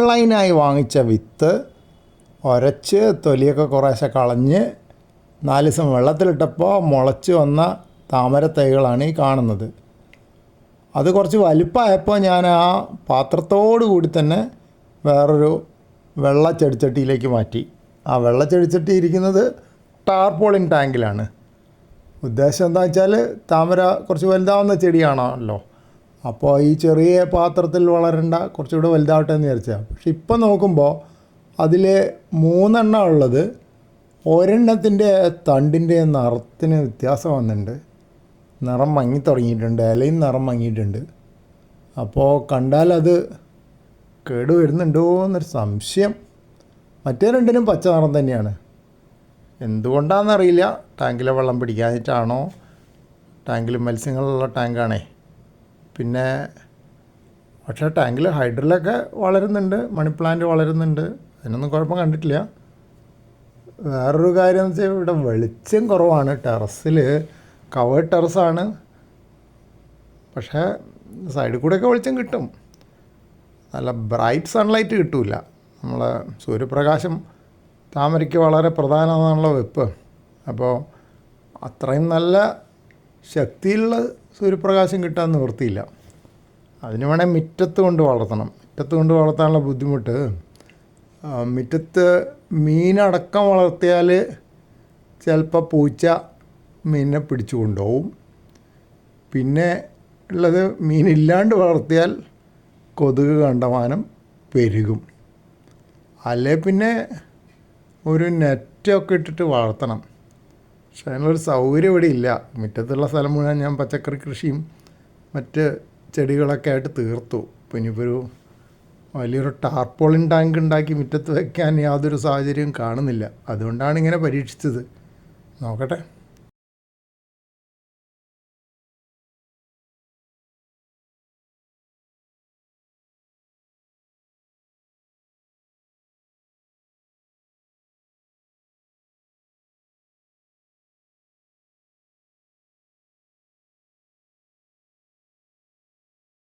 ഓൺലൈനായി വാങ്ങിച്ച വിത്ത് ഒരച്ച് തൊലിയൊക്കെ കുറേശ്ശെ കളഞ്ഞ് നാല് ദിവസം വെള്ളത്തിലിട്ടപ്പോൾ മുളച്ച് വന്ന താമര തൈകളാണ് ഈ കാണുന്നത്. അത് കുറച്ച് വലുപ്പമായപ്പോൾ ഞാൻ ആ പാത്രത്തോടു കൂടി തന്നെ വേറൊരു വെള്ള ചെടിച്ചട്ടിയിലേക്ക് മാറ്റി. ആ വെള്ള ചെടിച്ചട്ടി ഇരിക്കുന്നത് ടാർപോളിൻ ടാങ്കിലാണ്. ഉദ്ദേശം എന്താ വെച്ചാൽ താമര കുറച്ച് വലുതാവുന്ന ചെടിയാണല്ലോ. അപ്പോൾ ഈ ചെറിയ പാത്രത്തിൽ വളരേണ്ട കുറച്ചുകൂടെ വലുതാവട്ടെ എന്ന് വിചാരിച്ചാൽ പക്ഷെ ഇപ്പം നോക്കുമ്പോൾ അതിൽ മൂന്നെണ്ണം ഉള്ളത് ഒരെണ്ണത്തിന്റെ തണ്ടിന്റെ നിറത്തിന് വ്യത്യാസം വന്നിട്ടുണ്ട്. നിറം മങ്ങി തുടങ്ങിയിട്ടുണ്ട് ഇലയും നിറം മങ്ങിയിട്ടുണ്ട്. അപ്പോൾ കണ്ടാൽ അത് കേട് വരുന്നുണ്ടോ എന്നൊരു സംശയം. മറ്റേ രണ്ടിനും പച്ച നിറം തന്നെയാണ്. എന്തുകൊണ്ടാണെന്നറിയില്ല ടാങ്കിലെ വെള്ളം പിടിക്കാനായിട്ടാണോ ടാങ്കിൽ മത്സ്യങ്ങളുള്ള ടാങ്കാണേ. പിന്നെ പക്ഷേ ടാങ്കിൽ ഹൈഡ്രലൊക്കെ വളരുന്നുണ്ട് മണി പ്ലാന്റ് വളരുന്നുണ്ട്. അതിനൊന്നും കുഴപ്പം കണ്ടിട്ടില്ല. വേറൊരു കാര്യം എന്ന് വെച്ചാൽ ഇവിടെ വെളിച്ചം കുറവാണ്. ടെറസിൽ കവേർഡ് ടെറസാണ്. പക്ഷേ സൈഡിൽ കൂടെയൊക്കെ വെളിച്ചം കിട്ടും. നല്ല ബ്രൈറ്റ് സൺലൈറ്റ് കിട്ടില്ല നമ്മളെ സൂര്യപ്രകാശം താമരയ്ക്ക് വളരെ പ്രധാനമാണല്ലോ വെപ്പ്. അപ്പോൾ അത്രയും നല്ല ശക്തിയുള്ള സൂര്യപ്രകാശം കിട്ടാൻ നിവൃത്തിയില്ല അതിന് വേണേൽ മുറ്റത്ത് കൊണ്ട് വളർത്തണം. മുറ്റത്ത് കൊണ്ട് വളർത്താനുള്ള ബുദ്ധിമുട്ട് മുറ്റത്ത് മീനടക്കം വളർത്തിയാൽ ചിലപ്പോൾ പൂച്ച മീനിനെ പിടിച്ചു കൊണ്ടുപോകും പിന്നെ ഉള്ളത് മീനില്ലാണ്ട് വളർത്തിയാൽ കൊതുക് കണ്ടമാനം പെരുകും. അല്ലെ പിന്നെ ഒരു നെറ്റൊക്കെ ഇട്ടിട്ട് വളർത്തണം. പക്ഷെ അതിനുള്ളൊരു സൗകര്യം ഇവിടെ ഇല്ല. മുറ്റത്തുള്ള സ്ഥലം മുഴുവൻ ഞാൻ പച്ചക്കറി കൃഷിയും മറ്റ് ചെടികളൊക്കെ ആയിട്ട് തീർത്തു. അപ്പോൾ ഇനിയിപ്പോൾ വലിയൊരു ടാർപോളിൻ ടാങ്ക് ഉണ്ടാക്കി മുറ്റത്ത് വയ്ക്കാൻ യാതൊരു സാഹചര്യവും കാണുന്നില്ല. അതുകൊണ്ടാണ് ഇങ്ങനെ പരീക്ഷിച്ചത്. നോക്കട്ടെ.